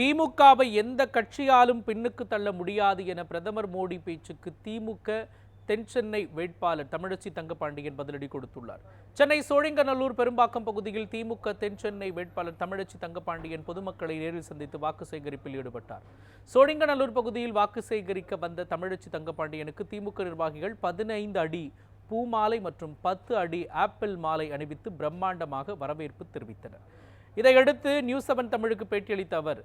திமுகவை எந்த கட்சியாலும் பின்னுக்கு தள்ள முடியாது என பிரதமர் மோடி பேச்சுக்கு திமுக தென் சென்னை வேட்பாளர் தமிழச்சி தங்கபாண்டியன் பதிலடி கொடுத்துள்ளார். சென்னை சோழிங்கநல்லூர் பெரும்பாக்கம் பகுதியில் திமுக தென் சென்னை வேட்பாளர் தமிழச்சி தங்கபாண்டியன் பொதுமக்களை நேரில் சந்தித்து வாக்கு சேகரிப்பில் ஈடுபட்டார். சோழிங்கநல்லூர் பகுதியில் வாக்கு சேகரிக்க வந்த தமிழச்சி தங்கபாண்டியனுக்கு திமுக நிர்வாகிகள் பதினைந்து அடி பூ மாலை மற்றும் பத்து அடி ஆப்பிள் மாலை அணிவித்து பிரம்மாண்டமாக வரவேற்பு தெரிவித்தனர். இதையடுத்து நியூஸ் செவன் தமிழுக்கு பேட்டியளித்த அவர்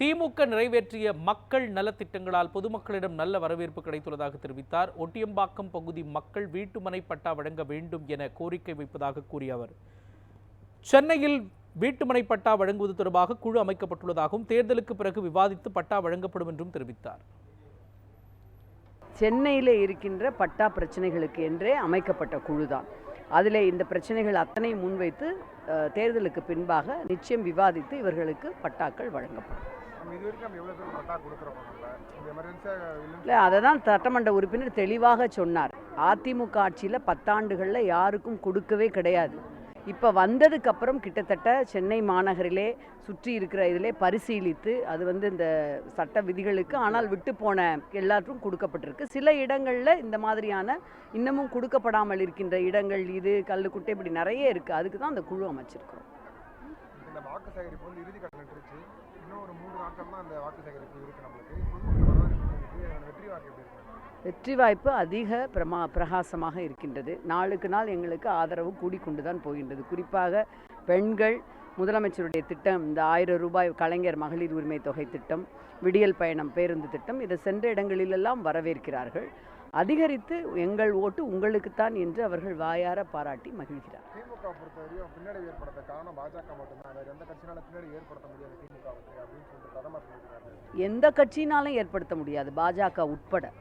திமுக நிறைவேற்றிய மக்கள் நலத்திட்டங்களால் பொதுமக்களிடம் நல்ல வரவேற்பு கிடைத்துள்ளதாக தெரிவித்தார். ஒட்டியம்பாக்கம் பகுதி மக்கள் வீட்டுமனை பட்டா வழங்க வேண்டும் என கோரிக்கை வைப்பதாக கூறிய அவர். சென்னையில் வீட்டுமனை பட்டா வழங்குவது தொடர்பாக குழு அமைக்கப்பட்டுள்ளதாகவும் தேர்தலுக்கு பிறகு விவாதித்து பட்டா வழங்கப்படும் என்றும் தெரிவித்தார். சென்னையில் இருக்கின்ற பட்டா பிரச்சனைகளுக்கு என்றே அமைக்கப்பட்ட குழுதான். அதில் இந்த பிரச்சனைகள் அத்தனை முன்வைத்து அஹ், தேர்தலுக்கு பின்பாக நிச்சயம் விவாதித்து இவர்களுக்கு பட்டாக்கள் வழங்கப்படும். இல்லை அதை தான் சட்டமன்ற உறுப்பினர் தெளிவாக சொன்னார். அதிமுக ஆட்சியில் பத்தாண்டுகளில் யாருக்கும் கொடுக்கவே கிடையாது. இப்போ வந்ததுக்கு அப்புறம் கிட்டத்தட்ட சென்னை மாநகரிலே சுற்றி இருக்கிற இதிலே பரிசீலித்து அது வந்து இந்த சட்ட விதிகளுக்கு ஆனால் விட்டு போன எல்லாருக்கும் கொடுக்கப்பட்டிருக்கு. சில இடங்களில் இந்த மாதிரியான இன்னமும் கொடுக்கப்படாமல் இருக்கின்ற இடங்கள் இது கல்லுக்குட்டை இப்படி நிறைய இருக்குது அதுக்கு தான் அந்த குழு அமைச்சிருக்கிறோம். இன்னும் ஒரு மூன்று நாட்கள் தான் அந்த வாக்கு சேகரிப்பு இருக்கு நம்மளுக்கு. வெற்றி வாக்கு எப்படி வெற்றி வாய்ப்பு அதிக பிரமா பிரகாசமாக இருக்கின்றது. நாளுக்கு நாள் எங்களுக்கு ஆதரவு கூடிக்கொண்டு தான் போகின்றது. குறிப்பாக பெண்கள் முதலமைச்சருடைய திட்டம் இந்த ஆயிரம் ரூபாய் கலைஞர் மகளிர் உரிமை தொகை திட்டம் விடியல் பயணம் பேருந்து திட்டம் இதை சென்ற இடங்களிலெல்லாம் வரவேற்கிறார்கள். அதிகரித்து எங்கள் ஓட்டு உங்களுக்குத்தான் என்று அவர்கள் வாயார பாராட்டி மகிழ்கிறார் திமுக பொறுத்தவரையும் பின்னடை ஏற்படுத்த காரணம் பாஜக மட்டும்தான். வேற எந்த கட்சினால பின்னடை ஏற்படுத்த முடியாது திமுகவுக்கு. எந்த கட்சியினாலும் ஏற்படுத்த முடியாது. பாஜக உட்பட.